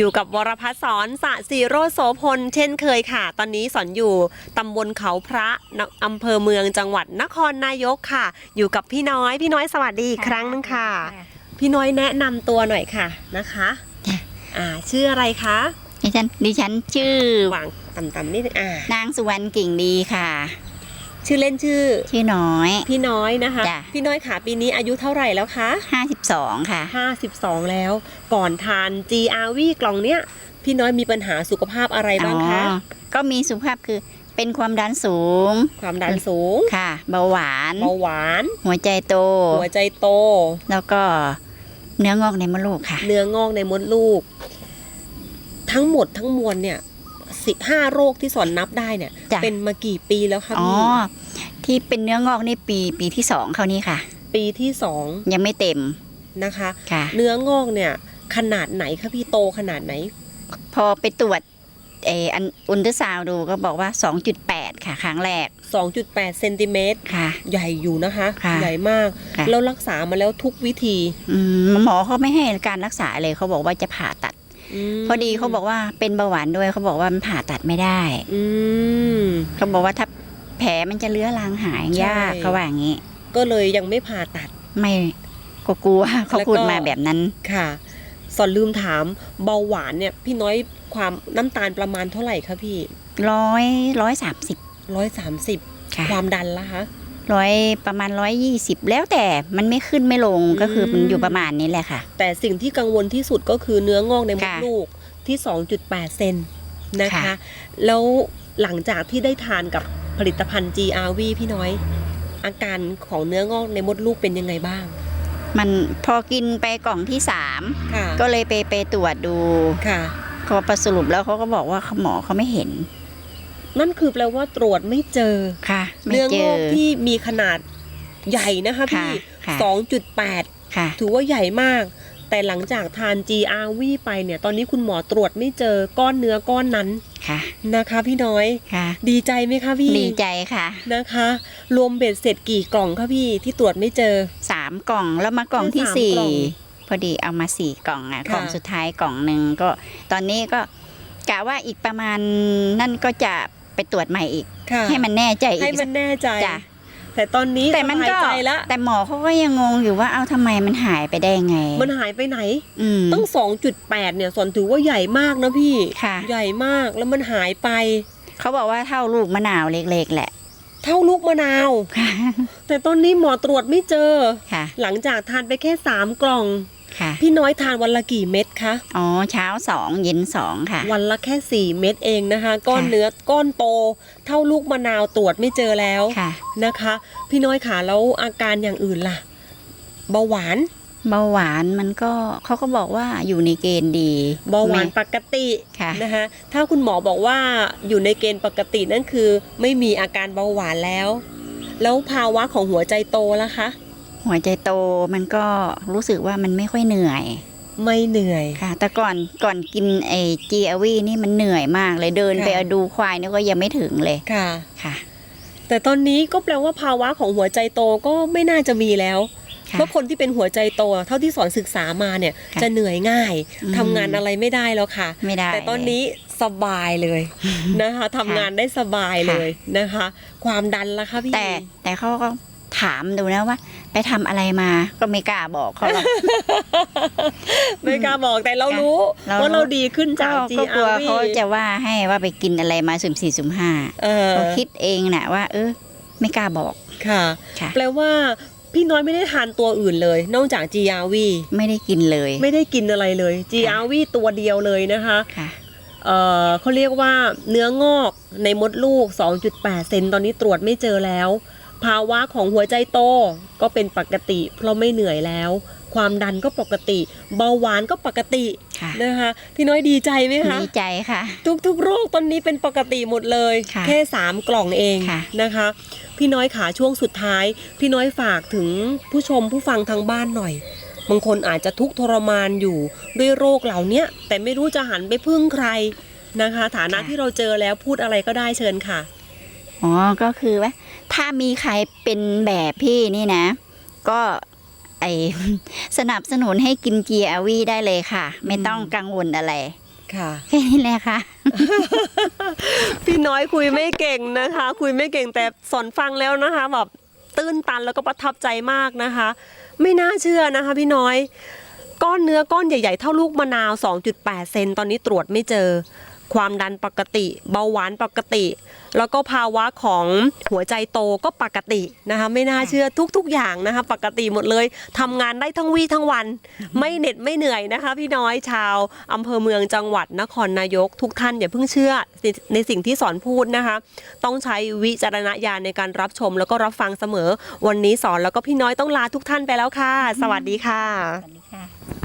อยู่กับวรพัฒน์สอนสะสีโรจน์โสพล เช่นเคยค่ะ ตอนนี้สอนอยู่ตำบลเขาพระนอำเภอเมืองจังหวัดนครนายกค่ะ อยู่กับพี่น้อยพี่น้อยสวัสดีอีกครั้งหนึงค่ะ พี่น้อยแนะนำตัวหน่อยค่ะนะคะจ้ะอ่าชื่ออะไรคะดิฉันดิฉันชื่อวางต่ำๆนิดนึงอ่านางสุวรรณกิ่งดีค่ะ ชื่อเล่นชื่อ ชื่อน้อย พี่น้อยนะคะ จ้ะ พี่น้อยค่ะปีนี้อายุเท่าไหร่แล้วคะ 52 ค่ะ 52 แล้ว ก่อนทาน GRV กล่องเนี้ย พี่น้อยมีปัญหาสุขภาพอะไรบ้างคะ อ๋อ ก็มีสุขภาพคือเป็นความดันสูง ความดันสูงค่ะ เบาหวาน เบาหวาน หัวใจโต หัวใจโต แล้วก็เนื้องอกในมดลูกค่ะ เนื้องอกในมดลูก ทั้งหมดทั้งมวลเนี่ย สิห้าโรคที่สอนนับได้เนี่ย จ้ะ เป็นมากี่ปีแล้วคะอ๋อ พี่ที่เป็นเนื้องอกนี่ปีปีที่สองเขานี่ค่ะ ปีที่สองยังไม่เต็มนะคะ ค่ะ เนื้องอกเนี่ยขนาดไหนคะพี่โตขนาดไหน พอไปตรวจเอออันอุลตราซาวด์ดูก็บอกว่า 2.8 ค่ะ ครั้งแรก2.8เซนติเมตรค่ะ ใหญ่อยู่นะคะ ค่ะใหญ่มาก ค่ะ แล้วรักษามาแล้วทุกวิธี อืมหมอเขาไม่ให้การรักษาเลยเขาบอกว่าจะผ่าตัด มพอดีเขาบอกว่าเป็นเบาหวานด้วยเขาบอกว่ามันผ่าตัดไม่ได้อืม เขาบอกว่าถ้าแผลมันจะเลื้อรังหายยากใช่ เขาว่าอย่างนี้ ก็เลยยังไม่ผ่าตัด ไม่ก็กลัวเขาแล้วก็พูดมาแบบนั้น ค่ะ สอนลืมถามเบาหวานเนี่ยพี่น้อยความน้ำตาลประมาณเท่าไหร่คะพี่ร้อยร้อยสามสิบร้อยสามสิบค่ะความดันละคะ ร้อยประมาณร้อยยี่สิบแล้วแต่มันไม่ขึ้นไม่ลงอืมก็คือมันอยู่ประมาณนี้แหละค่ะ แต่สิ่งที่กังวลที่สุดก็คือเนื้องอกในมดค่ะลูกที่ 2.8 เซนนะคะค่ะแล้วหลังจากที่ได้ทานกับผลิตภัณฑ์ GRV พี่น้อย อาการของเนื้องอกในมดลูกเป็นยังไงบ้าง มันพอกินไปกล่องที่สามค่ะก็เลยไปไปตรวจดูค่ะพอประสรุปแล้วเขาก็บอกว่าหมอเขาไม่เห็น นั่นคือแปลว่าตรวจไม่เจอค่ะไม่ เนื้อเจงออกที่มีขนาดใหญ่นะคะค่ะพี่ค่ะ2.8ค่ะถือว่าใหญ่มาก แต่หลังจากทาน GRV ไปเนี่ย ตอนนี้คุณหมอตรวจไม่เจอก้อนเนื้อก้อนนั้นค่ะนะคะ พี่น้อยค่ะดีใจไหมคะพี่ดีใจค่ะนะคะ รวมเบ็ดเสร็จกี่กล่องคะพี่ที่ตรวจไม่เจอสามกล่องแล้วมากล่องที่แค่สามสี่กล่องพอดีเอามาสี่กล่องอะค่ะกล่องสุดท้ายกล่องหนึ่งก็ ตอนนี้ก็กะว่าอีกประมาณนั่นก็จะไปตรวจใหม่อีก ค่ะ ให้มันแน่ใจอีให้ก มันแน่ใจ จ้ะ แต่ตอนนี้แต่มันสบายก็ใจละแต่หมอเขาก็ยังงงอยู่ว่าเอาทำไมมันหายไปได้ไงมันหายไปไหน อืม ตั้ง 2.8 เนี่ยสอนถือว่าใหญ่มากนะพี่ ค่ะ ใหญ่มากแล้วมันหายไป เขาบอกว่าเท่าลูกมะนาวเล็กๆแหละเท่าลูกมะนาว ค่ะแต่ตอนนี้หมอตรวจไม่เจอ ค่ะ หลังจากทานไปแค่ 3 กล่อง ค่ะพี่น้อยทานวันละกี่เม็ดคะอ๋อเช้าสองเย็นสองค่ะ วันละแค่4เม็ดเองนะคะ ก้อนค่ะเนื้อก้อนโต เท่าลูกมะนาวตรวจไม่เจอแล้วค่ะนะคะ พี่น้อยขาแล้วอาการอย่างอื่นล่ะเบาหวานเบาหวานมันก็เขาก็บอกว่าอยู่ในเกณฑ์ดีเบาหวานไม่ปกติค่ะนะคะถ้าคุณหมอบอกว่าอยู่ในเกณฑ์ปกตินั่นคือ ไม่มีอาการเบาหวานแล้ว แล้วภาวะของหัวใจโตล่ะคะ หัวใจโตมันก็รู้สึกว่ามันไม่ค่อยเหนื่อย ไม่เหนื่อยค่ะ แต่ก่อนก่อนกินไอ้จีอวีนี่มันเหนื่อยมากเลยเดินค่ะไปเอาดูควายนี่ก็ยังไม่ถึงเลยค่ะค่ะ แต่ตอนนี้ก็แปลว่าภาวะของหัวใจโตก็ไม่น่าจะมีแล้วค่ะเพราะคนที่เป็นหัวใจโตเท่าที่สอนศึกษามาเนี่ยค่ะจะเหนื่อยง่ายอืมทำงานอะไรไม่ได้แล้วค่ะ ไม่ได้ แต่ตอนนี้สบายเลยนะคะทำงานได้สบายเลยนะคะ ความดันล่ะคะพี่แต่แต่เขาก็ ถามดูนะว่า ไปทำอะไรมา ก็ไม่กล้าบอกเขาหรอก ไม่กล้าบอกแต่เรารู้เราว่าเราดีขึ้นก็จาก ก็กลัว GRV เขาจะว่าให้ว่าไปกินอะไรมาสุ่มสี่สุ่มห้าเออเขาคิดเองนะว่า เออ ไม่กล้าบอกค่ะ ค่ะ แปลว่าพี่น้อยไม่ได้ทานตัวอื่นเลย นอกจาก GRV ไม่ได้กินเลย ไม่ได้กินอะไรเลย GRV ตัวเดียวเลยนะคะ ค่ะ เอ่อเขาเรียกว่าเนื้องอกในมดลูก 2.8 เซนตอนนี้ตรวจไม่เจอแล้ว ภาวะของหัวใจโตก็เป็นปกติ เพราะไม่เหนื่อยแล้ว ความดันก็ปกติ เบาหวานก็ปกติค่ะนะคะพี่น้อยดีใจไหมคะดีใจค่ะ ทุกๆโรคตอนนี้เป็นปกติหมดเลยค่ะแค่3กล่องเองค่ะนะคะ พี่น้อยขาช่วงสุดท้าย พี่น้อยฝากถึงผู้ชมผู้ฟังทางบ้านหน่อยบางคนอาจจะทุกข์ทรมานอยู่ด้วยโรคเหล่าเนี้ยแต่ไม่รู้จะหันไปพึ่งใครนะคะ ฐานะที่เราเจอแล้วพูดอะไรก็ได้เชิญค่ะ อ๋อ ก็คือว่า ถ้ามีใครเป็นแบบพี่นี่นะ ก็ไอสนับสนุนให้กิน GRV ได้เลยค่ะ ไม่ต้องกังวลอะไร ค่ะแค่นี้แหละค่ะ พี่น้อยคุยไม่เก่งนะคะ คุยไม่เก่งแต่สอนฟังแล้วนะคะแบบตื้นตันแล้วก็ประทับใจมากนะคะ ไม่น่าเชื่อนะคะ พี่น้อย ก้อนเนื้อก้อนใหญ่ ๆ เท่าลูกมะนาว 2.8 เซนตอนนี้ตรวจไม่เจอ ความดันปกติ เบาหวานปกติ แล้วก็ภาวะของหัวใจโตก็ปกตินะคะไม่น่าเชื่อทุก ๆ อย่างนะคะปกติหมดเลยทำงานได้ทั้งวี่ทั้งวัน ไม่เหน็ดไม่เหนื่อยนะคะ พี่น้อยชาวอำเภอเมืองจังหวัดนครนายก ทุกท่านอย่าเพิ่งเชื่อในในสิ่งที่สอนพูดนะคะ ต้องใช้วิจารณญาณในการรับชมแล้วก็รับฟังเสมอ วันนี้สอนแล้วก็พี่น้อยต้องลาทุกท่านไปแล้วค่ะ สวัสดีค่ะ สวัสดีค่ะ